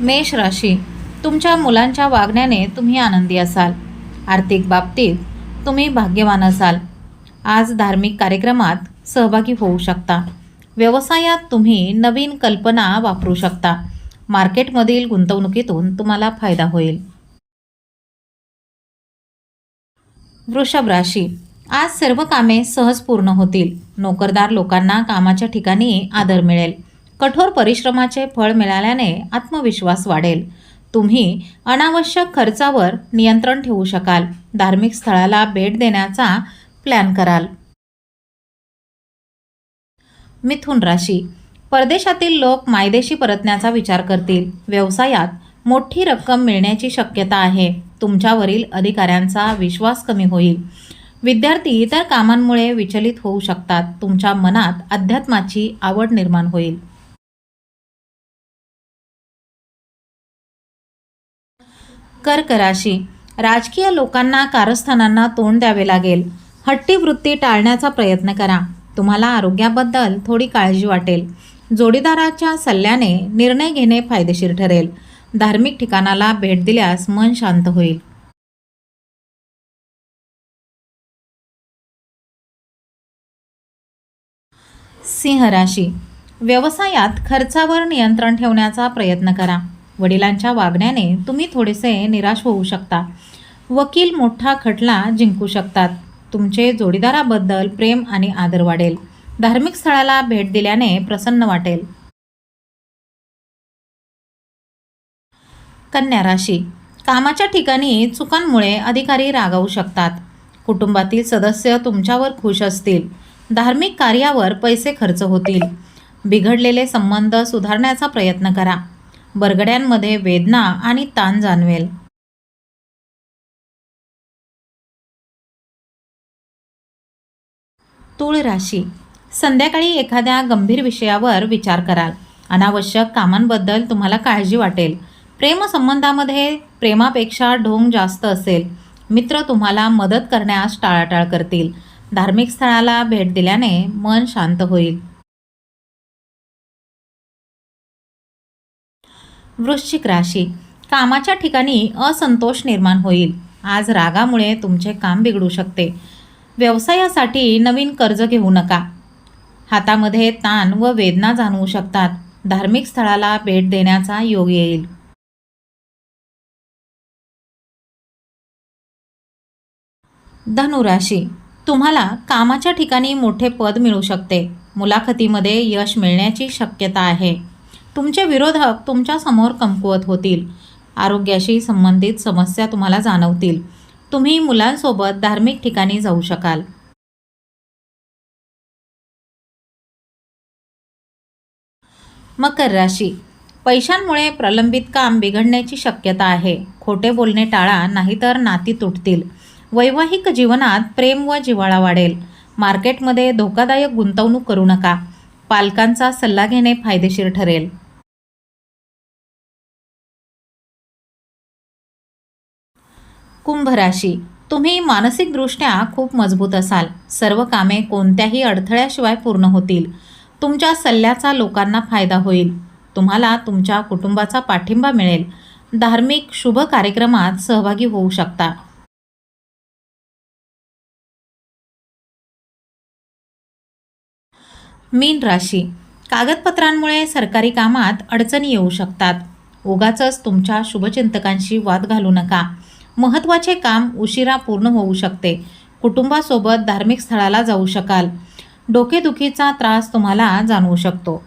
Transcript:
मेष राशी तुमच्या मुलांच्या वागण्याने तुम्ही आनंदी असाल. आर्थिक बाबतीत तुम्ही भाग्यवान असाल. आज धार्मिक कार्यक्रमात सहभागी होऊ शकता. व्यवसायात तुम्ही नवीन कल्पना वापरू शकता. मार्केटमधील गुंतवणुकीतून तुम्हाला फायदा होईल. वृषभ राशी आज सर्व कामे सहज पूर्ण होतील. नोकरदार लोकांना कामाच्या ठिकाणी आदर मिळेल. कठोर परिश्रमाचे फळ मिळाल्याने आत्मविश्वास वाढेल. तुम्ही अनावश्यक खर्चावर नियंत्रण ठेवू शकाल. धार्मिक स्थळाला भेट देण्याचा प्लॅन कराल. मिथुन राशी. परदेशातील लोक मायदेशी परतण्याचा विचार करतील. व्यवसायात मोठी रक्कम मिळण्याची शक्यता आहे. तुमच्यावरील अधिकाऱ्यांचा विश्वास कमी होईल. विद्यार्थी इतर कामांमुळे विचलित होऊ शकतात. तुमच्या मनात अध्यात्माची आवड निर्माण होईल. करकराशी. राजकीय लोकांना कारस्थानांना तोंड द्यावे लागेल. हट्टी वृत्ती टाळण्याचा प्रयत्न करा. तुम्हाला आरोग्याबद्दल थोडी काळजी वाटेल. जोडीदाराच्या सल्ल्याने निर्णय घेणे फायदेशीर ठरेल. धार्मिक ठिकाणाला भेट दिल्यास मन शांत होईल. सिंह राशी. व्यवसायात खर्चावर नियंत्रण ठेवण्याचा प्रयत्न करा. वडिलांच्या वागण्याने तुम्ही थोडेसे निराश होऊ शकता. वकील मोठा खटला जिंकू शकतात. तुमचे जोडीदाराबद्दल प्रेम आणि आदर वाढेल. धार्मिक स्थळाला भेट दिल्याने प्रसन्न वाटेल. कन्या राशी. कामाच्या ठिकाणी चुकांमुळे अधिकारी रागावू शकतात. कुटुंबातील सदस्य तुमच्यावर खुश असतील. धार्मिक कार्यावर पैसे खर्च होतील. बिघडलेले संबंध सुधारण्याचा प्रयत्न करा. बरगड्यांमध्ये वेदना आणि ताण जाणवेल. तूळ राशी. संध्याकाळी एखाद्या गंभीर विषयावर विचार कराल. अनावश्यक कामांबद्दल तुम्हाला काळजी वाटेल. प्रेमसंबंधामध्ये प्रेमापेक्षा ढोंग जास्त असेल. मित्र तुम्हाला मदत करण्यास टाळाटाळ करतील. धार्मिक स्थळाला भेट दिल्याने मन शांत होईल. वृश्चिक राशी. कामाच्या ठिकाणी असंतोष निर्माण होईल. आज रागामुळे तुमचे काम बिघडू शकते. व्यवसायासाठी नवीन कर्ज घेऊ नका. हातामध्ये ताण व वेदना जाणवू शकतात. धार्मिक स्थळाला भेट देण्याचा योग येईल. धनुराशी. तुम्हाला कामाच्या ठिकाणी मोठे पद मिळू शकते. मुलाखतीमध्ये यश मिळण्याची शक्यता आहे. तुमचे विरोधक तुमच्यासमोर कमकुवत होतील. आरोग्याशी संबंधित समस्या तुम्हाला जाणवतील. तुम्ही मुलांसोबत धार्मिक ठिकाणी जाऊ शकाल. मकर राशी. पैशांमुळे प्रलंबित काम बिघडण्याची शक्यता आहे. खोटे बोलणे टाळा नाहीतर नाती तुटतील. वैवाहिक जीवनात प्रेम व जिव्हाळा वाढेल. मार्केटमध्ये धोकादायक गुंतवणूक करू नका. पालकांचा सल्ला घेणे फायदेशीर ठरेल. कुंभ राशी. तुम्ही मानसिकदृष्ट्या खूप मजबूत असाल. सर्व कामे कोणत्याही अडथळ्याशिवाय पूर्ण होतील. तुमच्या सल्ल्याचा लोकांना फायदा होईल. तुम्हाला तुमच्या कुटुंबाचा पाठिंबा मिळेल. धार्मिक शुभ कार्यक्रमात सहभागी होऊ शकता. मीन राशी. कागदपत्रांमुळे सरकारी कामात अडचणी येऊ शकतात. उगाचच तुमच्या शुभचिंतकांशी वाद घालू नका. महत्त्वाचे काम उशिरा पूर्ण होऊ शकते. कुटुंबासोबत धार्मिक स्थळाला जाऊ शकाल. डोकेदुखीचा त्रास तुम्हाला जाणवू शकतो.